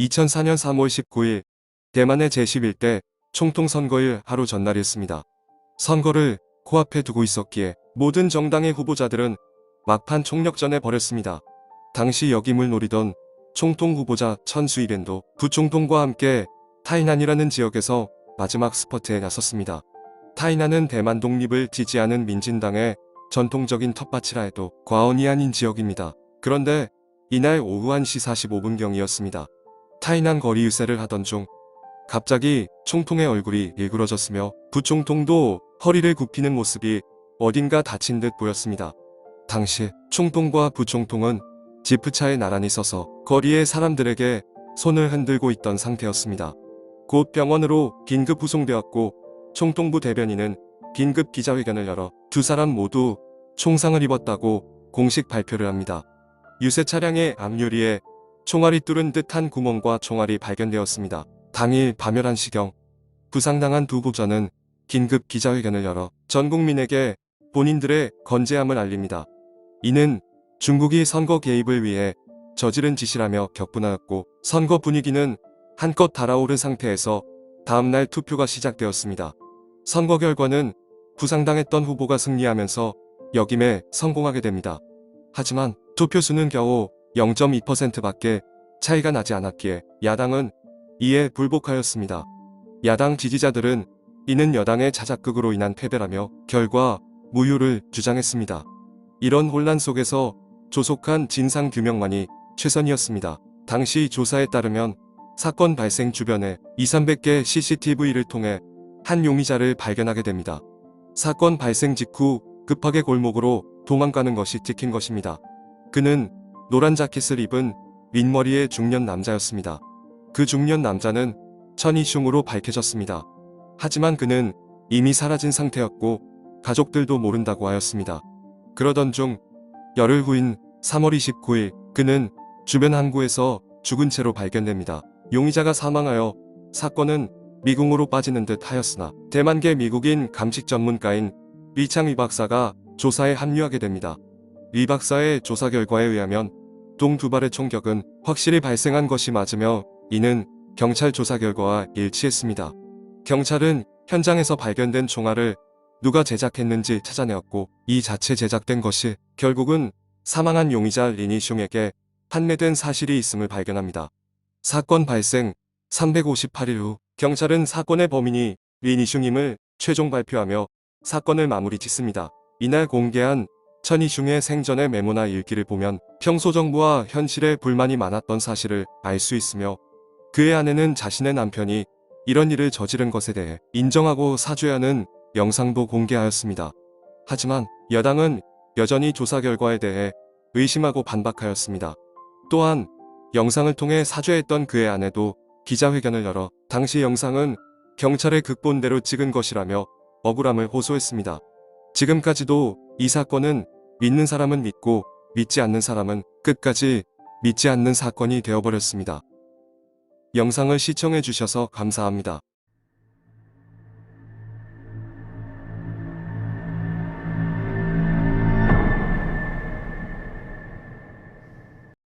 2004년 3월 19일 대만의 제11대 총통 선거일 하루 전날이었습니다. 선거를 코앞에 두고 있었기에 모든 정당의 후보자들은 막판 총력전에 벌였습니다. 당시 역임을 노리던 총통 후보자 천수일엔도 부총통과 함께 타이난이라는 지역에서 마지막 스퍼트에 나섰습니다. 타이난은 대만 독립을 지지하는 민진당의 전통적인 텃밭이라 해도 과언이 아닌 지역입니다. 그런데 이날 오후 1시 45분경이었습니다. 타이난 거리 유세를 하던 중 갑자기 총통의 얼굴이 일그러졌으며 부총통도 허리를 굽히는 모습이 어딘가 다친 듯 보였습니다. 당시 총통과 부총통은 지프차에 나란히 서서 거리의 사람들에게 손을 흔들고 있던 상태였습니다. 곧 병원으로 긴급 후송되었고 총통부 대변인은 긴급 기자회견을 열어 두 사람 모두 총상을 입었다고 공식 발표를 합니다. 유세 차량의 앞유리에 총알이 뚫은 듯한 구멍과 총알이 발견되었습니다. 당일 밤 11시경 부상당한 두 부자는 긴급 기자회견을 열어 전 국민에게 본인들의 건재함을 알립니다. 이는 중국이 선거 개입을 위해 저지른 짓이라며 격분하였고 선거 분위기는 한껏 달아오른 상태에서 다음날 투표가 시작되었습니다. 선거 결과는 부상당했던 후보가 승리하면서 역임에 성공하게 됩니다. 하지만 투표수는 겨우 0.2%밖에 차이가 나지 않았기에 야당은 이에 불복하였습니다. 야당 지지자들은 이는 여당의 자작극으로 인한 패배라며 결과 무효를 주장했습니다. 이런 혼란 속에서 조속한 진상 규명만이 최선이었습니다. 당시 조사에 따르면 사건 발생 주변에 2, 300개 CCTV를 통해 한 용의자를 발견하게 됩니다. 사건 발생 직후 급하게 골목으로 도망가는 것이 찍힌 것입니다. 그는 노란 자켓을 입은 윗머리의 중년 남자였습니다. 그 중년 남자는 천이슝으로 밝혀졌습니다. 하지만 그는 이미 사라진 상태였고 가족들도 모른다고 하였습니다. 그러던 중 열흘 후인 3월 29일 그는 주변 항구에서 죽은 채로 발견됩니다. 용의자가 사망하여 사건은 미궁으로 빠지는 듯 하였으나 대만계 미국인 감식 전문가인 리창 위 박사가 조사에 합류하게 됩니다. 리 박사의 조사 결과에 의하면 동두 발의 총격은 확실히 발생한 것이 맞으며 이는 경찰 조사 결과와 일치했습니다. 경찰은 현장에서 발견된 총알을 누가 제작했는지 찾아내었고 이 자체 제작된 것이 결국은 사망한 용의자 리니슝에게 판매된 사실이 있음을 발견합니다. 사건 발생 358일 후 경찰은 사건의 범인이 리니슝임을 최종 발표하며 사건을 마무리 짓습니다. 이날 공개한 천이슝의 생전의 메모나 일기를 보면 평소 정부와 현실에 불만이 많았던 사실을 알 수 있으며 그의 아내는 자신의 남편이 이런 일을 저지른 것에 대해 인정하고 사죄하는 영상도 공개하였습니다. 하지만 여당은 여전히 조사 결과에 대해 의심하고 반박하였습니다. 또한 영상을 통해 사죄했던 그의 아내도 기자회견을 열어 당시 영상은 경찰의 극본대로 찍은 것이라며 억울함을 호소했습니다. 지금까지도 이 사건은 믿는 사람은 믿고 믿지 않는 사람은 끝까지 믿지 않는 사건이 되어버렸습니다. 영상을 시청해 주셔서 감사합니다.